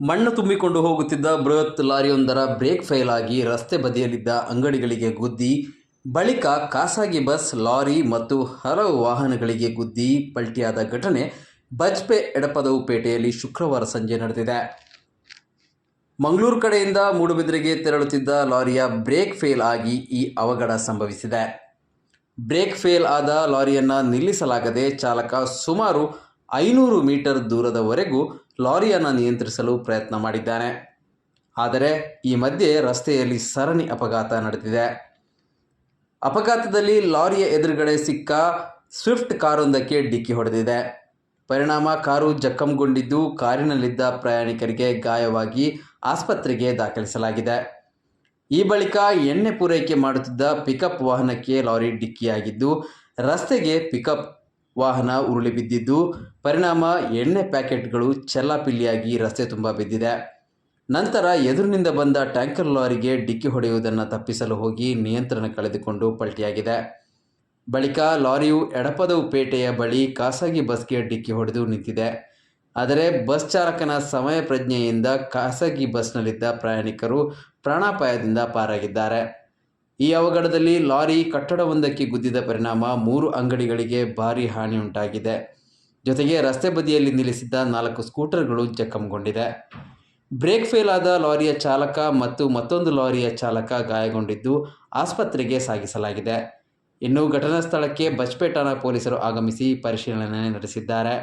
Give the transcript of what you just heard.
ಮಣ್ಣು ತುಂಬಿಕೊಂಡು ಹೋಗುತ್ತಿದ್ದ ಬೃಹತ್ ಲಾರಿಯೊಂದರ ಬ್ರೇಕ್ ಫೇಲ್ ಆಗಿ ರಸ್ತೆ ಬದಿಯಲ್ಲಿದ್ದ ಅಂಗಡಿಗಳಿಗೆ ಗುದ್ದಿ, ಬಳಿಕ ಖಾಸಗಿ ಬಸ್, ಲಾರಿ ಮತ್ತು ಹಲವು ವಾಹನಗಳಿಗೆ ಗುದ್ದಿ ಪಲ್ಟಿಯಾದ ಘಟನೆ ಬಜ್ಪೆ ಎಡಪದವು ಪೇಟೆಯಲ್ಲಿ ಶುಕ್ರವಾರ ಸಂಜೆ ನಡೆದಿದೆ. ಮಂಗಳೂರು ಕಡೆಯಿಂದ ಮೂಡುಬಿದ್ರೆಗೆ ತೆರಳುತ್ತಿದ್ದ ಲಾರಿಯ ಬ್ರೇಕ್ ಫೇಲ್ ಆಗಿ ಈ ಅವಘಡ ಸಂಭವಿಸಿದೆ. ಬ್ರೇಕ್ ಫೇಲ್ ಆದ ಲಾರಿಯನ್ನು ನಿಲ್ಲಿಸಲಾಗದೆ ಚಾಲಕ ಸುಮಾರು ಐನೂರು ಮೀಟರ್ ದೂರದವರೆಗೂ ಲಾರಿಯನ್ನು ನಿಯಂತ್ರಿಸಲು ಪ್ರಯತ್ನ ಮಾಡಿದ್ದಾನೆ. ಆದರೆ ಈ ಮಧ್ಯೆ ರಸ್ತೆಯಲ್ಲಿ ಸರಣಿ ಅಪಘಾತ ನಡೆದಿದೆ. ಅಪಘಾತದಲ್ಲಿ ಲಾರಿಯ ಎದುರುಗಡೆ ಸಿಕ್ಕ ಸ್ವಿಫ್ಟ್ ಕಾರೊಂದಕ್ಕೆ ಡಿಕ್ಕಿ ಹೊಡೆದಿದೆ. ಪರಿಣಾಮ ಕಾರು ಜಖಂಗೊಂಡಿದ್ದು ಕಾರಿನಲ್ಲಿದ್ದ ಪ್ರಯಾಣಿಕರಿಗೆ ಗಾಯವಾಗಿ ಆಸ್ಪತ್ರೆಗೆ ದಾಖಲಿಸಲಾಗಿದೆ. ಈ ಬಳಿಕ ಎಣ್ಣೆ ಪೂರೈಕೆ ಮಾಡುತ್ತಿದ್ದ ಪಿಕಪ್ ವಾಹನಕ್ಕೆ ಲಾರಿ ಡಿಕ್ಕಿಯಾಗಿದ್ದು ರಸ್ತೆಗೆ ಪಿಕಪ್ ವಾಹನ ಉರುಳಿ ಬಿದ್ದಿದ್ದು, ಪರಿಣಾಮ ಎಣ್ಣೆ ಪ್ಯಾಕೆಟ್ಗಳು ಚೆಲ್ಲಾಪಿಲ್ಲಿಯಾಗಿ ರಸ್ತೆ ತುಂಬ ಬಿದ್ದಿದೆ. ನಂತರ ಎದುರಿನಿಂದ ಬಂದ ಟ್ಯಾಂಕರ್ ಲಾರಿಗೆ ಡಿಕ್ಕಿ ಹೊಡೆಯುವುದನ್ನು ತಪ್ಪಿಸಲು ಹೋಗಿ ನಿಯಂತ್ರಣ ಕಳೆದುಕೊಂಡು ಪಲ್ಟಿಯಾಗಿದೆ. ಬಳಿಕ ಲಾರಿಯು ಎಡಪದವು ಪೇಟೆಯ ಬಳಿ ಖಾಸಗಿ ಬಸ್ಗೆ ಡಿಕ್ಕಿ ಹೊಡೆದು ನಿಂತಿದೆ. ಆದರೆ ಬಸ್ ಚಾಲಕನ ಸಮಯ ಪ್ರಜ್ಞೆಯಿಂದ ಖಾಸಗಿ ಬಸ್ನಲ್ಲಿದ್ದ ಪ್ರಯಾಣಿಕರು ಪ್ರಾಣಾಪಾಯದಿಂದ ಪಾರಾಗಿದ್ದಾರೆ. ಈ ಅವಘಡದಲ್ಲಿ ಲಾರಿ ಕಟ್ಟಡವೊಂದಕ್ಕೆ ಗುದ್ದಿದ ಪರಿಣಾಮ ಮೂರು ಅಂಗಡಿಗಳಿಗೆ ಭಾರಿ ಹಾನಿ ಉಂಟಾಗಿದೆ ಜೊತೆಗೆ ರಸ್ತೆ ಬದಿಯಲ್ಲಿ ನಿಲ್ಲಿಸಿದ್ದ ನಾಲ್ಕು ಸ್ಕೂಟರ್ಗಳು ಜಖಂಗೊಂಡಿದೆ. ಬ್ರೇಕ್ ಫೇಲ್ ಆದ ಲಾರಿಯ ಚಾಲಕ ಮತ್ತು ಮತ್ತೊಂದು ಲಾರಿಯ ಚಾಲಕ ಗಾಯಗೊಂಡಿದ್ದು ಆಸ್ಪತ್ರೆಗೆ ಸಾಗಿಸಲಾಗಿದೆ. ಇನ್ನು ಘಟನಾ ಸ್ಥಳಕ್ಕೆ ಬಜ್ಪೆ ಠಾಣಾ ಪೊಲೀಸರು ಆಗಮಿಸಿ ಪರಿಶೀಲನೆ ನಡೆಸಿದ್ದಾರೆ.